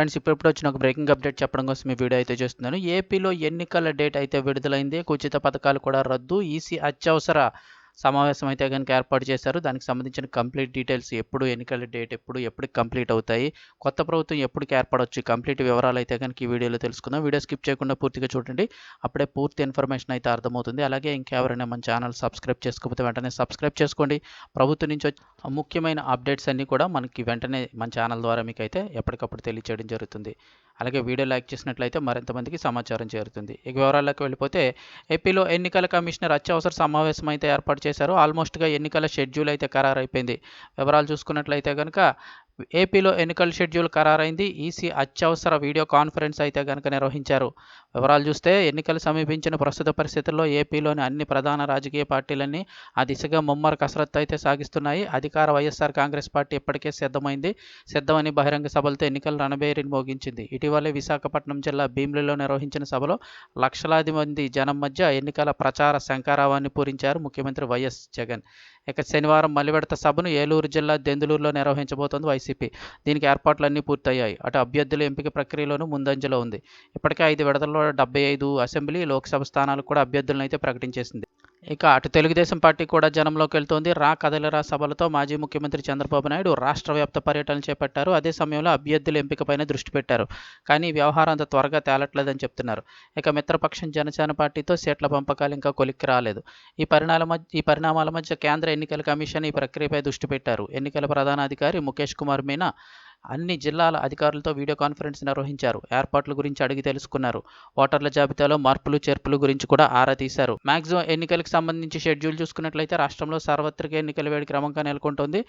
Friends ఇప్పుడు వచ్చిన ఒక బ్రేకింగ్ అప్డేట్ చెప్పడం కోసం ఈ వీడియో అయితే చేస్తున్నాను. ఏపీలో ఎన్నికల డేట్ అయితే విడుదలైంది. ఉచిత పథకాలు కూడా రద్దు. ఈసీ అత్యవసర సమావేశం అయితే కనుక ఏర్పాటు చేశారు. దానికి సంబంధించిన కంప్లీట్ డీటెయిల్స్ ఎప్పుడు ఎన్నికల డేట్ ఎప్పుడు ఎప్పుడు కంప్లీట్ అవుతాయి కొత్త ప్రభుత్వం ఎప్పటికి ఏర్పడవచ్చు కంప్లీట్ వివరాలు అయితే కనుక ఈ వీడియోలో తెలుసుకుందాం. వీడియో స్కిప్ చేయకుండా పూర్తిగా చూడండి. అప్పుడే పూర్తి ఇన్ఫర్మేషన్ అయితే అర్థమవుతుంది. అలాగే ఇంకెవరైనా మన ఛానల్ సబ్స్క్రైబ్ చేసుకోకపోతే వెంటనే సబ్స్క్రైబ్ చేసుకోండి. ప్రభుత్వం నుంచి ముఖ్యమైన అప్డేట్స్ అన్నీ కూడా మనకి వెంటనే మన ఛానల్ ద్వారా మీకు అయితే ఎప్పటికప్పుడు తెలియచేయడం జరుగుతుంది. అలాగే వీడియో లైక్ చేసినట్లయితే మరింత మందికి సమాచారం చేరుతుంది. ఇక వివరాల్లోకి వెళ్ళిపోతే ఏపీలో ఎన్నికల కమిషనర్ అత్యవసర సమావేశం అయితే ఏర్పాటు చేశారు. ఆల్మోస్ట్గా ఎన్నికల షెడ్యూల్ అయితే ఖరారైపోయింది. వివరాలు చూసుకున్నట్లయితే కనుక ఏపీలో ఎన్నికల షెడ్యూల్ ఖరారైంది. ఈసీ అత్యవసర వీడియో కాన్ఫరెన్స్ అయితే కనుక నిర్వహించారు. వివరాలు చూస్తే ఎన్నికలు సమీపించిన ప్రస్తుత పరిస్థితుల్లో ఏపీలోని అన్ని ప్రధాన రాజకీయ పార్టీలన్నీ ఆ దిశగా ముమ్మర కసరత్తు అయితే సాగిస్తున్నాయి. అధికార వైఎస్ఆర్ కాంగ్రెస్ పార్టీ ఇప్పటికే సిద్ధమైంది. సిద్ధమని బహిరంగ సభలతో ఎన్నికల రణబేరిని మోగించింది. ఇటీవలే విశాఖపట్నం జిల్లా భీమిలిలో నిర్వహించిన సభలో లక్షలాది మంది జనం మధ్య ఎన్నికల ప్రచార శంకారావాన్ని పూరించారు ముఖ్యమంత్రి వైఎస్ జగన్. ఇక శనివారం మలివెడత సభను ఏలూరు జిల్లా దెందులూరులో నిర్వహించబోతోంది. వైసీపీ దీనికి ఏర్పాట్లన్నీ పూర్తయ్యాయి. అటు అభ్యర్థుల ఎంపిక ప్రక్రియలోనూ ముందంజలో ఉంది. ఇప్పటికే ఐదు విడతల్లో డెబ్బై ఐదు అసెంబ్లీ లోక్సభ స్థానాలకు కూడా అభ్యర్థులను అయితే ప్రకటించేసింది. ఇక అటు తెలుగుదేశం పార్టీ కూడా జనంలోకి వెళ్తోంది. రా కదలిరా సభలతో మాజీ ముఖ్యమంత్రి చంద్రబాబు నాయుడు రాష్ట్ర వ్యాప్త పర్యటనలు చేపట్టారు. అదే సమయంలో అభ్యర్థుల ఎంపికపైన దృష్టి పెట్టారు. కానీ వ్యవహారం అంత త్వరగా తేలట్లేదని చెప్తున్నారు. ఇక మిత్రపక్షం జనసేన పార్టీతో సీట్ల పంపకాలు ఇంకా కొలిక్కి రాలేదు. ఈ పరిణామాల మధ్య ఈ పరిణామాల మధ్య కేంద్ర ఎన్నికల కమిషన్ ఈ ప్రక్రియపై దృష్టి పెట్టారు. ఎన్నికల ప్రధానాధికారి ముఖేష్ కుమార్ మీనా అన్ని జిల్లాల అధికారులతో వీడియో కాన్ఫరెన్స్ నిర్వహించారు. ఏర్పాట్ల గురించి అడిగి తెలుసుకున్నారు. ఓటర్ల జాబితాలో మార్పులు చేర్పులు గురించి కూడా ఆరా తీశారు. మాక్సిమం ఎన్నికలకు సంబంధించి షెడ్యూల్ చూసుకున్నట్లయితే రాష్ట్రంలో సార్వత్రిక ఎన్నికల వేడి క్రమంగా నెలకొంటుంది.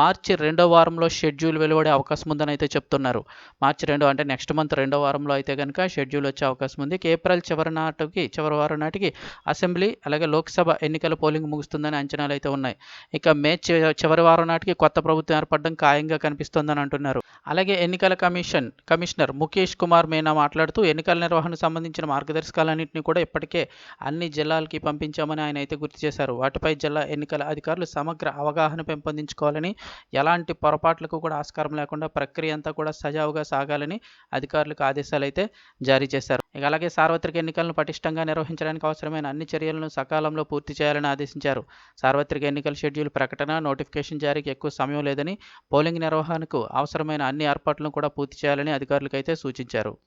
మార్చి రెండో వారంలో షెడ్యూల్ వెలువడే అవకాశం ఉందని అయితే చెప్తున్నారు. మార్చి రెండో అంటే నెక్స్ట్ మంత్ రెండో వారంలో అయితే కనుక షెడ్యూల్ వచ్చే అవకాశం ఉంది. ఏప్రిల్ చివరి నాటికి చివరి వారం నాటికి అసెంబ్లీ అలాగే లోక్సభ ఎన్నికల పోలింగ్ ముగుస్తుందని అంచనాలు అయితే ఉన్నాయి. ఇక మే చివరి వారం నాటికి కొత్త ప్రభుత్వం ఏర్పడడం ఖాయంగా కనిపిస్తోందని అంటున్నారు. అలాగే ఎన్నికల కమిషన్ కమిషనర్ ముఖేష్ కుమార్ మీనా మాట్లాడుతూ ఎన్నికల నిర్వహణకు సంబంధించిన మార్గదర్శకాలన్నింటినీ కూడా ఇప్పటికే అన్ని జిల్లాలకి పంపించామని ఆయన అయితే గుర్తు చేశారు. వాటిపై జిల్లా ఎన్నికల అధికారులు సమగ్ర అవగాహన పెంపొందించుకోవాలని ఎలాంటి పొరపాట్లకు కూడా ఆస్కారం లేకుండా ప్రక్రియ అంతా కూడా సజావుగా సాగాలని అధికారులకు ఆదేశాలు అయితే జారీ చేశారు. ఇక అలాగే సార్వత్రిక ఎన్నికలను పటిష్టంగా నిర్వహించడానికి అవసరమైన అన్ని చర్యలను సకాలంలో పూర్తి చేయాలని ఆదేశించారు. సార్వత్రిక ఎన్నికల షెడ్యూల్ ప్రకటన నోటిఫికేషన్ జారీకి ఎక్కువ సమయం లేదని పోలింగ్ నిర్వహణకు అవసరమైన అన్ని ఏర్పాట్లను కూడా పూర్తి చేయాలని అధికారులకైతే సూచించారు.